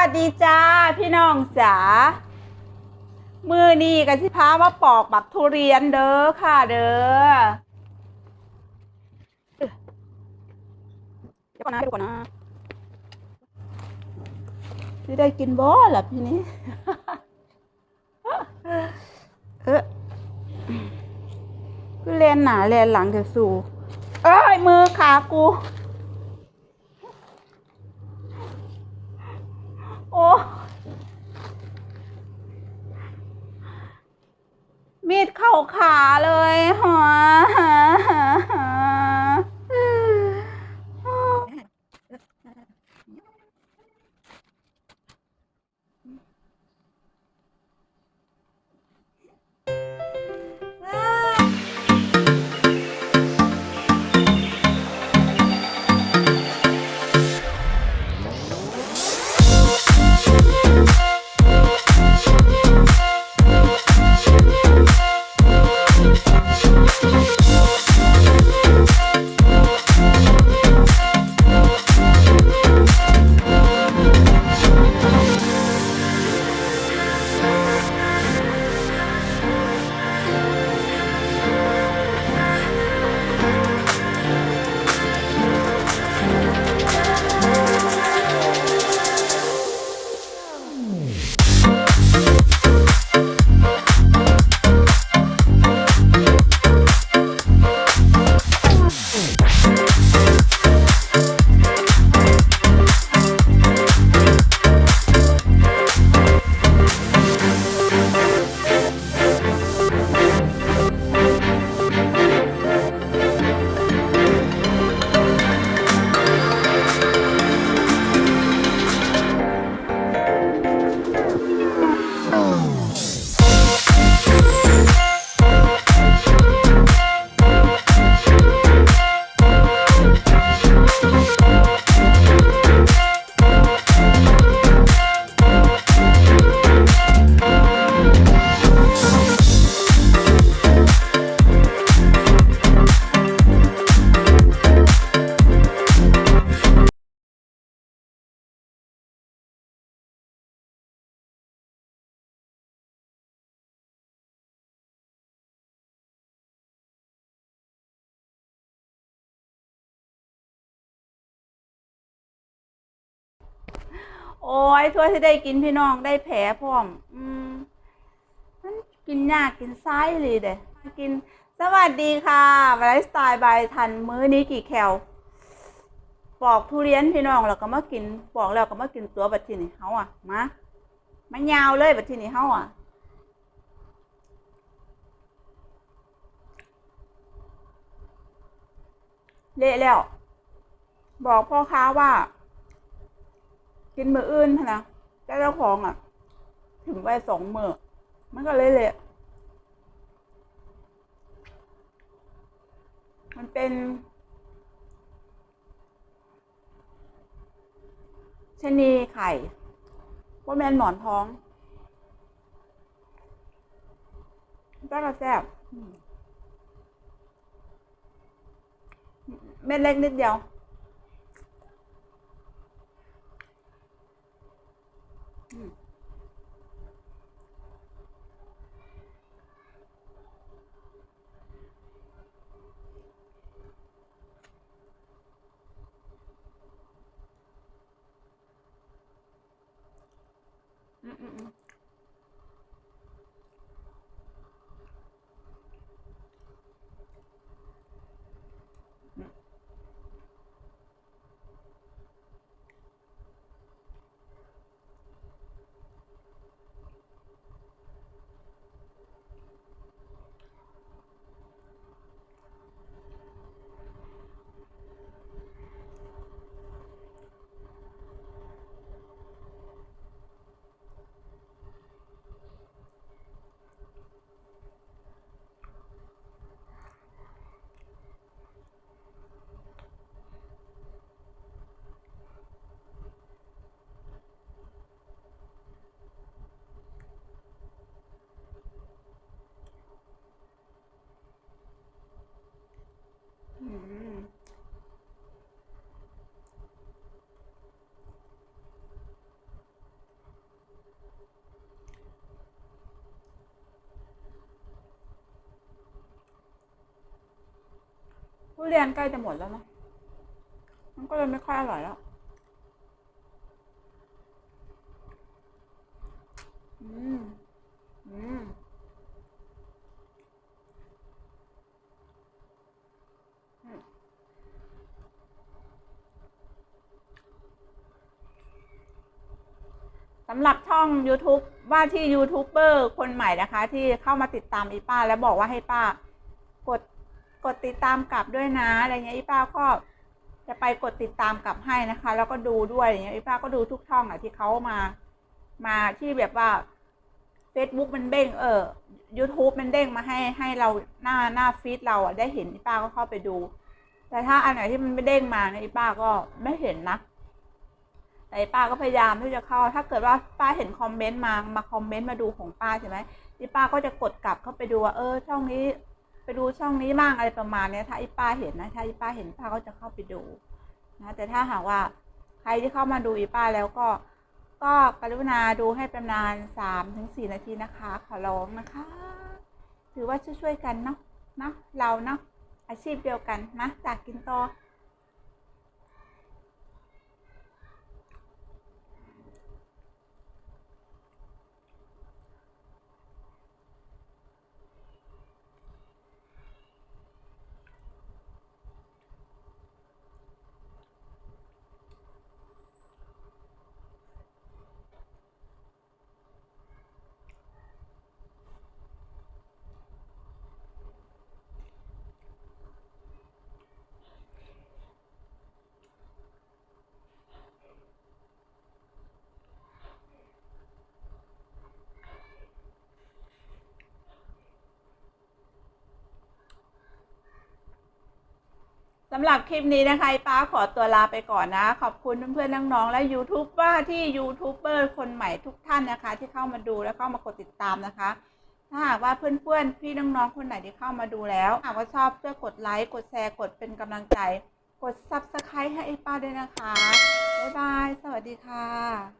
วัสดีจ้าพี่น้องจ๋ามือนี่กันที่พามาปอกบักทุเรียนเด้อค่ะเด้อเดี๋ยวก่อนนะเดี๋ยวก่อนนะที่ได้กินบ่ล่ะพี่นี้เออคือเรียนหนาเรียนหลังจะสู่ เอ้ยมือขากู โอ้มีดเขาขาเลยห โอ้ยทั่วที่ได้กินพี่น้องได้แผลพร้อม อืมมันกินยากกินไส้เลยเด้กิน สวัสดีค่ะไลฟ์สไตล์บายทันมื้อนี้กี่แคลปอกทุเรียนพี่น้องแล้วก็มากินปอกแล้วก็มากินตัวบัดทีนี้เฮาอะมามันยาวเลยบัดทีนี้เฮาอะเละแล้ว บอกพ่อค้าว่า กินมืออื่นหั้นนะแต่เจ้าของอะ ถึงไปสองมือมันก็เลยเละมันเป็นชะนีไข่ว่าแมนหมอนท้องก็กระแซบอืมเม็ดเล็กนิดเดียว อืมอืม เรียนใกล้จะหมดแล้วเนาะมันก็เลยไม่ค่อยอร่อยแล้วอืมอืมสำหรับช่อง YouTube ว่าที่ยูทูบเบอร์คนใหม่นะคะ ที่เข้ามาติดตามอีป้า แล้วบอกว่าให้ป้า กดติดตามกลับด้วยนะอะไรเงี้ยอีป้าก็จะไปกดติดตามกลับให้นะคะ แล้วก็ดูด้วยอย่างเงี้ยอีป้าก็ดูทุกช่องอะที่เขามา มาที่แบบว่า Facebook มันเด้งเออ YouTube มันเด้งมาให้ให้เราหน้าหน้าฟีดเราอะได้เห็นอีป้าก็เข้าไปดู แต่ถ้าอันไหนที่มันไม่เด้งมาเนี่ยอีป้าก็ไม่เห็นนะแต่ป้าก็พยายามที่จะเข้า ถ้าเกิดว่าป้าเห็นคอมเมนต์มา มาคอมเมนต์มาดูของป้าใช่ไหมที่ป้าก็จะกดกลับเข้าไปดูว่า เออ ช่องนี้ ดูช่องนี้บ้างอะไรประมาณเนี้ยถ้าอีป้าเห็นนะถ้าอีป้าเห็นป้าก็จะเข้าไปดูนะแต่ถ้าหากว่าใครที่เข้ามาดูอีป้าแล้วก็ ก็กรุณาดูให้ประมาณสามถึงสี่นาทีนะคะ ขอร้องนะคะ ถือว่าช่วยๆกันเนาะเนาะเราเนาะอาชีพเดียวกันนะจากกินโต สำหรับคลิปนี้นะคะป้าขอตัวลาไปก่อนนะ ขอบคุณเพื่อนๆน้องๆและยูทูบว่าที่ยูทูบเบอร์คนใหม่ทุกท่านนะคะ ที่เข้ามาดูและเข้ามากดติดตามนะคะ ถ้าหากว่าเพื่อนๆพี่น้องๆคนไหนที่เข้ามาดูแล้วหากว่าชอบช่วยกดไลค์กดแชร์กดเป็นกำลังใจ กดซับสไครต์ให้ป้าด้วยนะคะบ๊ายบายสวัสดีค่ะ